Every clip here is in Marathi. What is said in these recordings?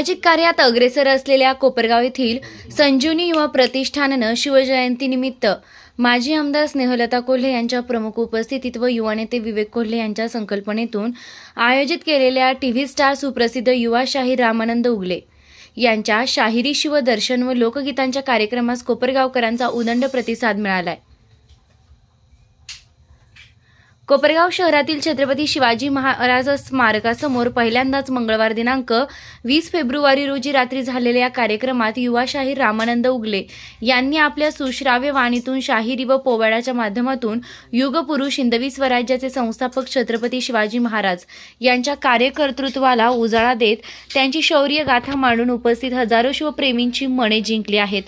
सामाजिक कार्यात अग्रेसर असलेल्या कोपरगाव येथील संजीवनी युवा प्रतिष्ठानानं शिवजयंतीनिमित्त माजी आमदार स्नेहलता कोल्हे यांच्या प्रमुख उपस्थितीत व युवा नेते विवेक कोल्हे यांच्या संकल्पनेतून आयोजित केलेल्या टी व्ही स्टार सुप्रसिद्ध युवा शाहीर रामानंद उगले यांच्या शाहिरी शिवदर्शन व लोकगीतांच्या कार्यक्रमास कोपरगावकरांचा उदंड प्रतिसाद मिळालाय. कोपरगाव शहरातील छत्रपती शिवाजी महाराज स्मारकासमोर पहिल्यांदाच मंगळवार दिनांक वीस फेब्रुवारी रोजी रात्री झालेल्या या कार्यक्रमात युवा शाहीर रामानंद उगले यांनी आपल्या सुश्राव्य वाणीतून शाहिरी व पोवाड्याच्या माध्यमातून युगपुरुष हिंदवी स्वराज्याचे संस्थापक छत्रपती शिवाजी महाराज यांच्या कार्यकर्तृत्वाला उजाळा देत त्यांची शौर्य गाथा मांडून उपस्थित हजारो शिवप्रेमींची मने जिंकली आहेत.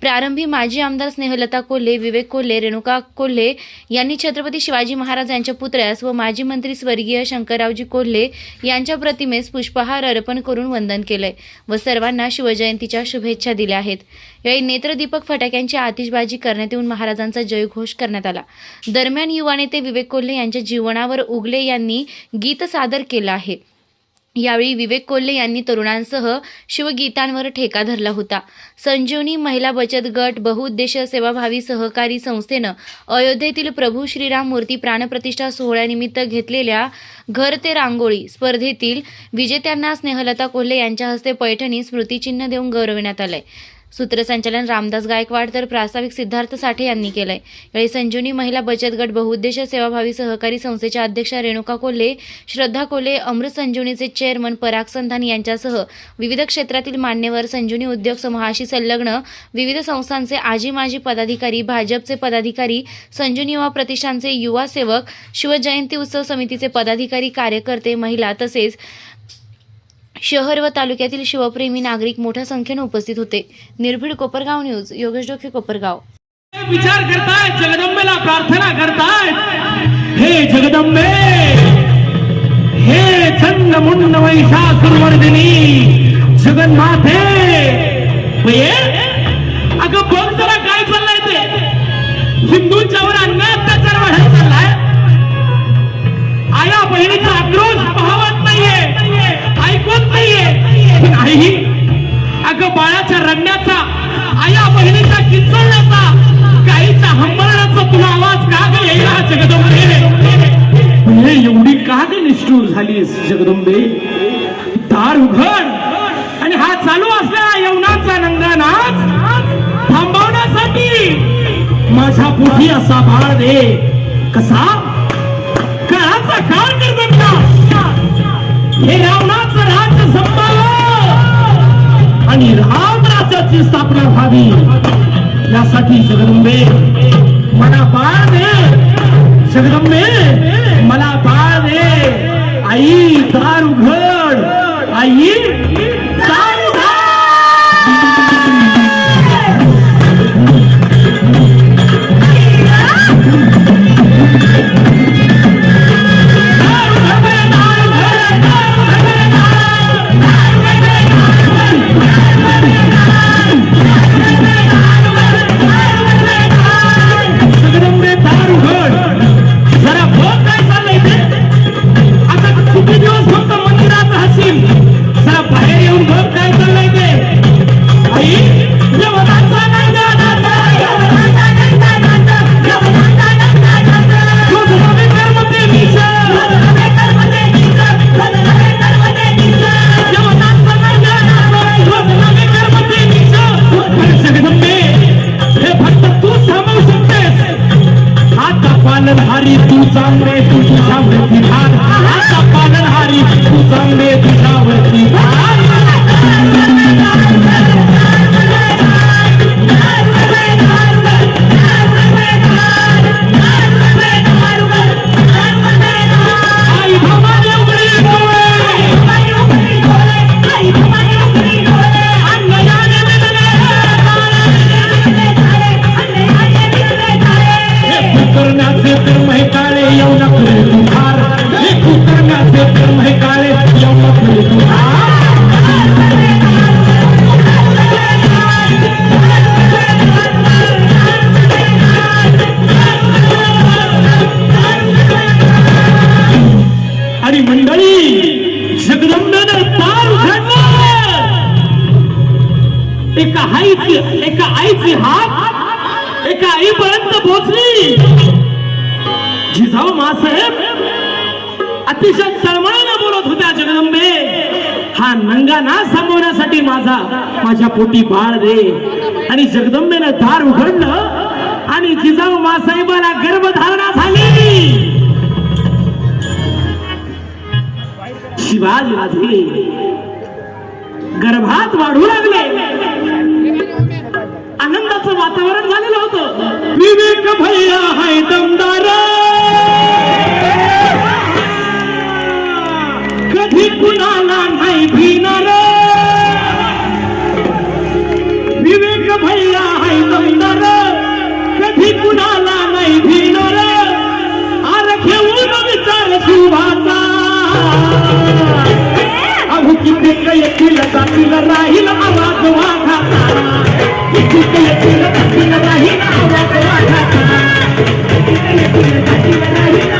प्रारंभी माजी आमदार स्नेहलता कोल्हे विवेक कोल्हे रेणुका कोल्हे यांनी छत्रपती शिवाजी महाराज यांच्या पुतळ्यास व माजी मंत्री स्वर्गीय शंकररावजी कोल्हे यांच्या प्रतिमेस पुष्पहार अर्पण करून वंदन केलंय व सर्वांना शिवजयंतीच्या शुभेच्छा दिल्या आहेत. यावेळी नेत्रदीपक फटाक्यांची आतिषबाजी करण्यात येऊन महाराजांचा जयघोष करण्यात आला. दरम्यान युवा नेते विवेक कोल्हे यांच्या जीवनावर उगले यांनी गीत सादर केलं आहे. यावेळी विवेक कोल्हे यांनी तरुणांसह शिवगीतांवर ठेका धरला होता. संजीवनी महिला बचत गट बहुउद्देशीय सेवाभावी सहकारी संस्थेनं अयोध्येतील प्रभू श्रीराम मूर्ती प्राणप्रतिष्ठा सोहळ्यानिमित्त घेतलेल्या घर ते रांगोळी स्पर्धेतील विजेत्यांना स्नेहलता कोल्हे यांच्या हस्ते पैठणी स्मृतिचिन्ह देऊन गौरविण्यात आलंय. सूत्रसंचालन रामदास गायकवाड तर प्रास्ताविक सिद्धार्थ साठे यांनी केलंय. यावेळी संजीवनी महिला बचत गट बहुउद्देशीय सेवाभावी सहकारी संस्थेच्या अध्यक्षा रेणुका कोल्हे श्रद्धा कोल्हे अमृत संजीवनीचे चेअरमन पराग संधान यांच्यासह विविध क्षेत्रातील मान्यवर संजीवनी उद्योग समूहाशी संलग्न विविध संस्थांचे आजी माजी पदाधिकारी भाजपचे पदाधिकारी संजीवनी युवा प्रतिष्ठानचे युवा सेवक शिवजयंती उत्सव समितीचे पदाधिकारी कार्यकर्ते महिला तसेच शहर व तालुक्यातील शिवप्रेमी नागरिक मोठ्या संख्येने उपस्थित होते. निर्भीड कोपरगाव न्यूज योगेश डोके कोपरगाव. विचार करतायत जगदंबेला प्रार्थना करतायत. हे जगदंबे हे चंद मुंड महिषासुरवर्धिनी जगन्माते बाळाच्या रडण्याचा आया बहिणीचा किंचळण्याचा गाईच्या हंबरण्याचा तुला आवाज का ग येईना जगदंबे. एवढी का ग निष्ठूर झालीस जगदंबे. दार उघड. आणि हा चालू असलेला यवनाचा नंगा थांबवण्यासाठी माझ्या पोटी असा बाळ दे. कसा? काळाचा काळ करतात हे रावणाचं राज्य संपावं आणि राम राज्याची स्थापना व्हावी. यासाठी जगदंबे मला बाळ दे. जगदंबे मला बाळ दे. आई दार उघड आई पालनहारी तू चांगले तू तुझ्यावरती हार. आता पालनहारी तू चांगले तुझ्यावरती माझा माझ्या पोटी बाळ रे. आणि जगदंबेनं दार उघडलं आणि जिजाऊ मासाहेबाला गर्भधारणा झाली. शिवाजी गर्भात वाढू लागले. आनंदाचं वातावरण झालेलं होतं. विवेक भैया हाय दमदार. कधी कुणाला नाही भिनार भैया हाय दमदार कधी कुणाला नाही भिणार? आर घेऊन विचार शिवाचा अहो किती येतील जातील राहील आवाज वाघाचा. किती येतील जातील राहील आवाज वाघाचा. किती येतील जातील राहील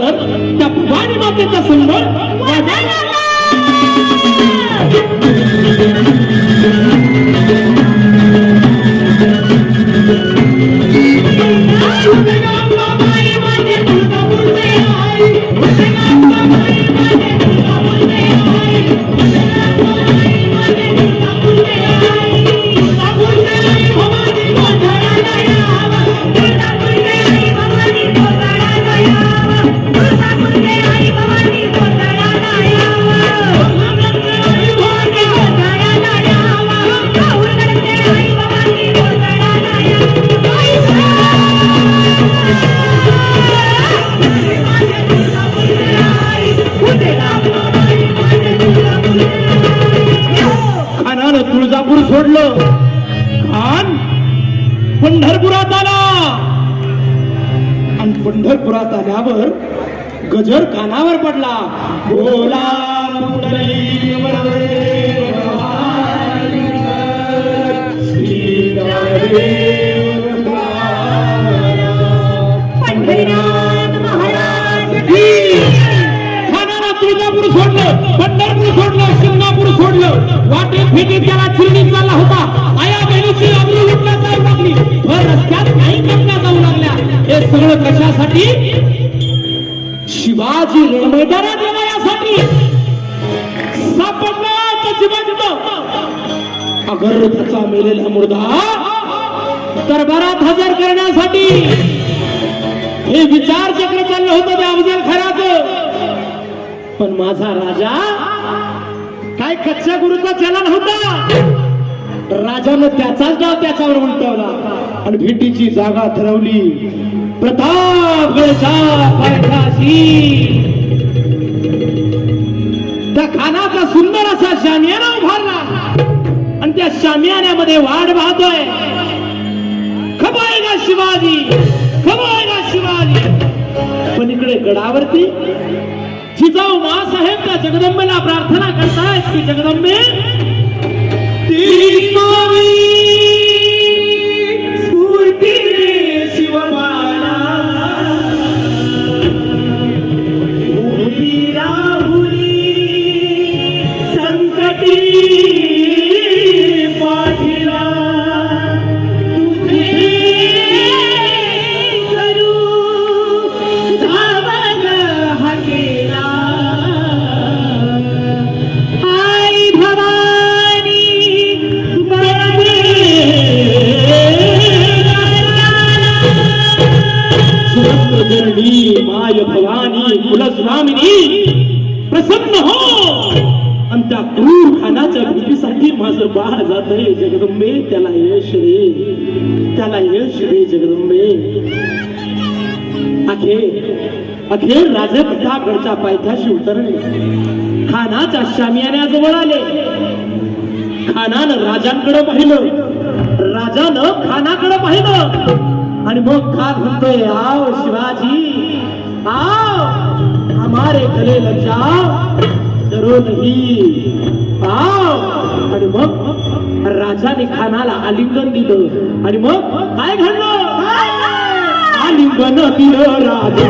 करत त्या भवानी मातेचा सुंदर वाजायला पंढरपुरात आल्यावर गजर कानावर पडला. बोला तुळजापूर सोडलं पंढरपूर सोडलं शिंगापूर सोडलं. वाटेत फेटीत त्याला चिरणी चालला होता. यासाठी शिवाजी रणमैदानात येणार यासाठी तो जिवंत. अगर त्याचा मेलेला मुर्दा दरबारात हजर करण्यासाठी हे विचार चक्र चाललं होतं त्या अफजल खराच पण माझा राजा काय कच्च्या गुरुचा चलन होता? राजानं त्याचाच डाव त्याच्यावर उलटवला आणि भेटीची जागा ठरवली. प्रतापगडचा पायथ्याशी. त्या खानाचा सुंदर असा शामियाना उभारला. आणि त्या शामियान्यामध्ये वाढ वाहतोय खबायगा शिवाजी? खबायगा शिवाजी? पण इकडे गडावरती जिजाऊ मासाहेब त्या जगदंबेला प्रार्थना करतायत की जगदंबे ती कुलस्वामिनी प्रसन्न हो. आणि त्या क्रूर खानाच्या भीतीसाठी माझं बाळ जात आहे. जगदंबे त्याला यश रे त्याला यश रे जगदंबे. अखेर अखेर राजे प्रतापगडच्या पायथ्याशी उतरले. खानाच्या शामियान्याजवळ आले. खानानं राजांकडे पाहिलं. राजानं खानाकडे पाहिलं. आणि मग खान म्हणतोय आव शिवाजी आव हमारे गले लग जाओ नाही नहीं आणि मग राजाने खानाला आलिंगन दिलं. आणि मग काय घडलं? आलिंगन दिलं राजा.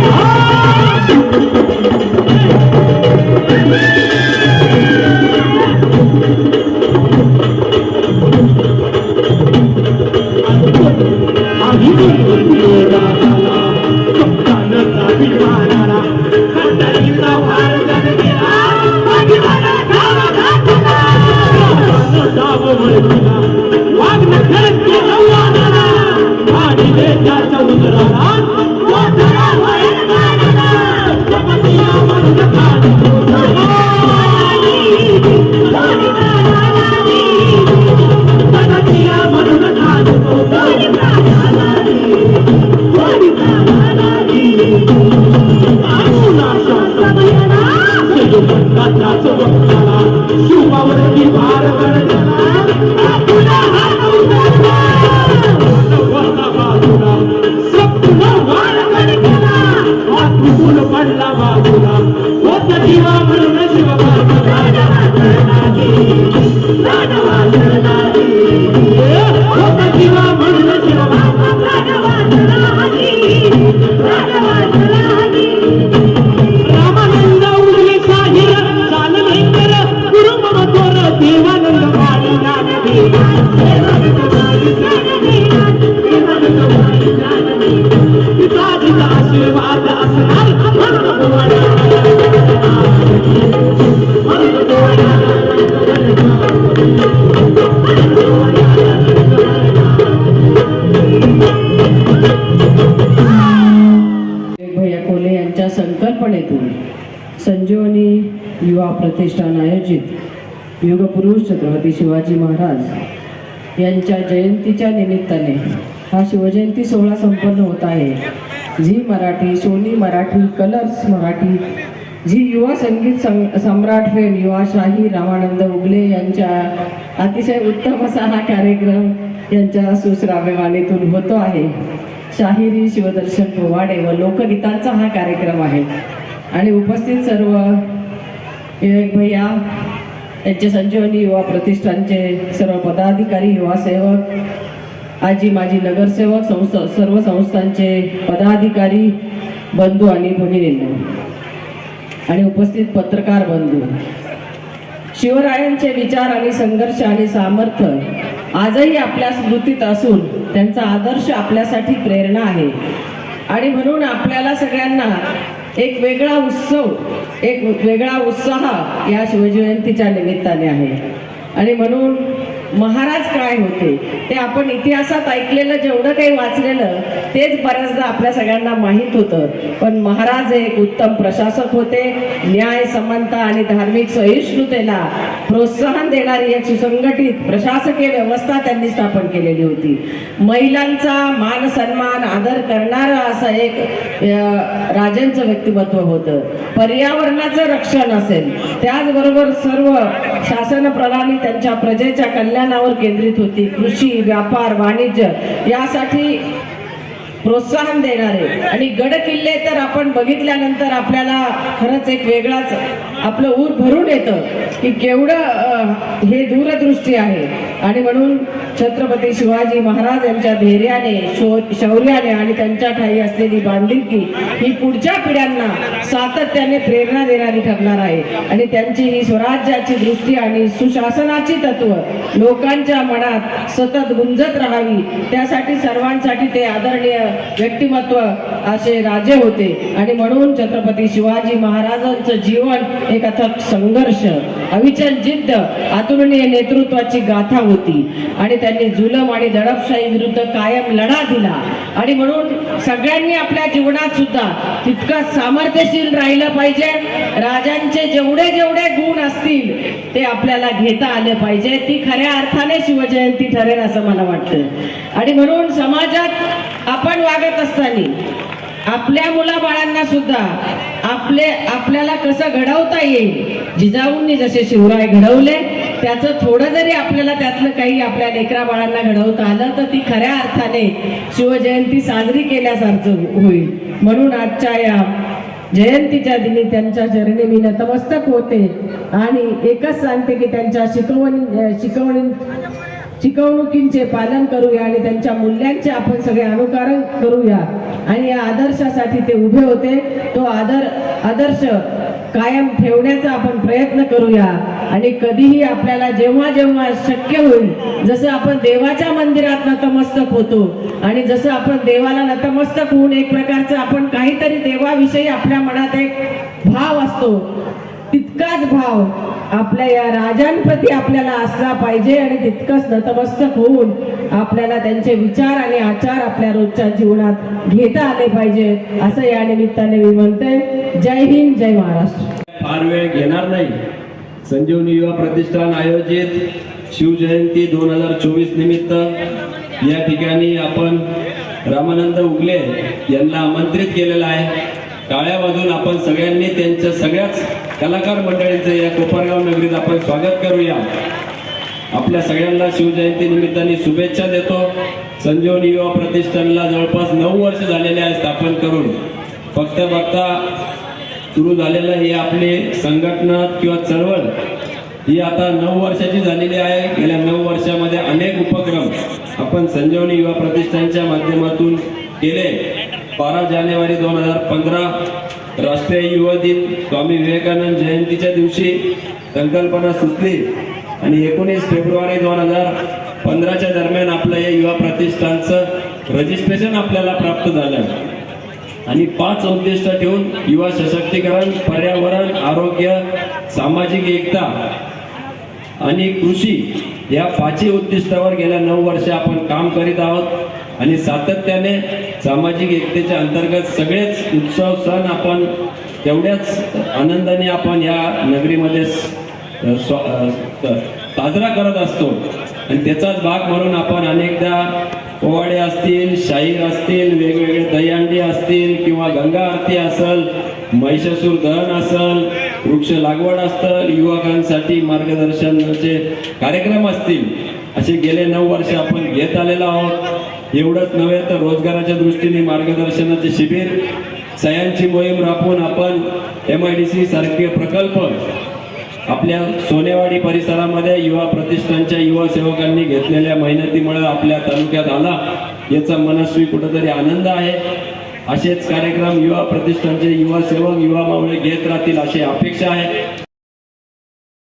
युगपुरुष छत्रपती शिवाजी महाराज यांच्या जयंतीच्या निमित्ताने हा शिवजयंती सोहळा संपन्न होत आहे. Zee Marathi Sony Marathi Colors Marathi Zee Yuva Sangeet सं- सम्राट फेम युवा शाही रामानंद उगले यांच्या अतिशय उत्तम असा हा कार्यक्रम यांच्या सुश्राव्यवाणीतून होतो आहे. शाहिरी शिवदर्शन पोवाडे व लोकगीतांचा हा कार्यक्रम आहे. आणि उपस्थित सर्व विवेक भैया यांचे संजीवनी युवा प्रतिष्ठानचे सर्व पदाधिकारी युवा सेवक आजी माजी नगरसेवक संस्था सर्व संस्थांचे पदाधिकारी बंधू आणि भगिनींनो. आणि उपस्थित पत्रकार बंधू. शिवरायांचे विचार आणि संघर्ष आणि सामर्थ्य आजही आपल्या स्मृतीत असून त्यांचा आदर्श आपल्यासाठी प्रेरणा आहे. आणि म्हणून आपल्याला सगळ्यांना एक वेगळा उत्सव एक वेगळा उत्साह या शिवजयंतीच्या निमित्ताने आहे. आणि म्हणून महाराज काय होते? ते आपण इतिहासात ऐकलेलं जेवढं काही वाचलेलं तेच बऱ्याचदा आपल्या सगळ्यांना माहीत होतं. पण महाराज हे एक उत्तम प्रशासक होते. न्याय समानता आणि धार्मिक सहिष्णुतेला प्रोत्साहन देणारी एक सुसंघटित प्रशासकीय व्यवस्था त्यांनी स्थापन केलेली होती. महिलांचा मान सन्मान आदर करणारा असं एक राजांचं व्यक्तिमत्व होतं. पर्यावरणाचं रक्षण असेल. त्याचबरोबर सर्व शासन प्रणाली त्यांच्या प्रजेच्या कल्याण कल्याणावर केंद्रित होती. कृषी व्यापार वाणिज्य यासाठी प्रोत्साहन देणारे. आणि गड किल्ले तर आपण बघितल्यानंतर आपल्याला खरंच एक वेगळाच आपलं ऊर भरून येतं की केवढं हे दूरदृष्टी आहे. आणि म्हणून छत्रपती शिवाजी महाराज यांच्या धैर्याने शौ- शौर्याने आणि त्यांच्या ठाई असलेली बांधिलकी ही पुढच्या पिढ्यांना सातत्याने प्रेरणा देणारी ठरणार आहे. आणि त्यांची ही स्वराज्याची दृष्टी आणि सुशासनाची तत्व लोकांच्या मनात सतत गुंजत राहावी त्यासाठी सर्वांसाठी ते आदरणीय व्यक्तिमत्व असे राजे होते. आणि म्हणून छत्रपती शिवाजी महाराजांचं जीवन एक अथक संघर्ष अविचल जिद्द अतुलनीय नेतृत्वाची गाथा होती. आणि त्यांनी जुलम आणि दडपशाही विरुद्ध कायम लढा दिला. आणि म्हणून सगळ्यांनी आपल्या जीवनात सुद्धा तितकं सामर्थ्यशील राहिलं पाहिजे. राजांचे जेवढे जेवढे गुण असतील ते आपल्याला घेता आले पाहिजे. ती खऱ्या अर्थाने शिवजयंती ठरेल असं मला वाटतं. आणि म्हणून समाजात आपण वागत असताना आपल्या मुलाबाळांना सुद्धा आपले आपल्याला कसं घडवता येईल जिजाऊंनी जसे शिवराय घडवले त्याचं थोडं जरी आपल्याला त्यातलं काही आपल्या लेकरा बाळांना घडवता आलं तर ती खऱ्या अर्थाने शिवजयंती साजरी केल्यासारखं होईल. म्हणून आजच्या या जयंतीच्या दिनी त्यांच्या चरणी मी नतमस्तक होते आणि एकच सांगते की त्यांच्या शिकवणी शिकवणी शिकवणुकींचे पालन करूया आणि त्यांच्या मूल्यांचे आपण सगळे अनुकरण करूया. आणि या आदर्शासाठी ते उभे होते. तो आदर आदर्श कायम ठेवण्याचा आपण प्रयत्न करूया. आणि कधीही आपल्याला जेव्हा जेव्हा शक्य होईल जसं आपण देवाच्या मंदिरात नतमस्तक होतो आणि जसं आपण देवाला नतमस्तक होऊन एक प्रकारचं आपण काहीतरी देवाविषयी आपल्या मनात एक भाव असतो तितकाच भाव आपल्या या राजांप्रती आपल्याला असला पाहिजे आणि तितकंच नतमस्तक होऊन आपल्याला त्यांचे विचार आणि आचार आपल्या रोजच्या जीवनात घेता आले पाहिजे असं या निमित्ताने मी म्हणते जय हिंद जय महाराष्ट्र. फार वेळ घेणार नाही. संजीवनी युवा प्रतिष्ठान आयोजित शिवजयंती दोन हजार चोवीस निमित्त या ठिकाणी आपण रामानंद उगले यांना आमंत्रित केलेलं आहे. टाळ्या वाजून आपण सगळ्यांनी त्यांच्या सगळ्याच कलाकार मंडळींचं या कोपरगाव नगरीत आपण स्वागत करूया. आपल्या सगळ्यांना शिवजयंती निमित्ताने शुभेच्छा देतो. संजीवनी युवा प्रतिष्ठानला जवळपास नऊ वर्ष झालेले आहे स्थापन करून. फक्त बघता सुरू झालेलं ही आपली संघटना किंवा चळवळ ही आता नऊ वर्षाची झालेली आहे. गेल्या नऊ वर्षामध्ये अनेक उपक्रम आपण संजीवनी युवा प्रतिष्ठानच्या माध्यमातून केले. बारा जानेवारी दोन हजार पंधरा राष्ट्रीय युवा दिन स्वामी विवेकानंद जयंतीच्या दिवशी संकल्पना सुचली आणि एकोणीस फेब्रुवारी दोन हजार पंधराच्या दरम्यान आपलं या युवा प्रतिष्ठानचं रजिस्ट्रेशन आपल्याला प्राप्त झालं. आणि पाच उद्दिष्ट ठेवून युवा सशक्तीकरण पर्यावरण आरोग्य सामाजिक एकता आणि कृषी या पाचही उद्दिष्टावर गेल्या नऊ वर्ष आपण काम करीत आहोत. आणि सातत्याने सामाजिक एकतेच्या अंतर्गत सगळेच उत्सव सण आपण तेवढ्याच आनंदाने आपण या नगरीमध्ये स्व- साजरा करत असतो. आणि त्याचाच भाग म्हणून आपण अनेकदा पोवाडे असतील शाहीर असतील वेगवेगळे दहीहंडी असतील किंवा गंगा आरती असल महिषासूर दहन असल वृक्ष लागवड असतं युवकांसाठी मार्गदर्शनाचे कार्यक्रम असतील. असे गेले नऊ वर्ष आपण घेत आलेलो आहोत. एवढंच नव्हे तर रोजगाराच्या दृष्टीने मार्गदर्शनाचे शिबिर सह्यांची मोहीम राबवून आपण एम आय डी सी सारखे प्रकल्प आपल्या सोनेवाडी परिसरामध्ये युवा प्रतिष्ठानच्या युवा सेवकांनी घेतलेल्या मेहनतीमुळे आपल्या तालुक्यात आला याचा मनस्वी कुठंतरी आनंद आहे. असेच कार्यक्रम युवा प्रतिष्ठानचे युवा सेवक युवा मावळे घेत राहतील अशी अपेक्षा आहे.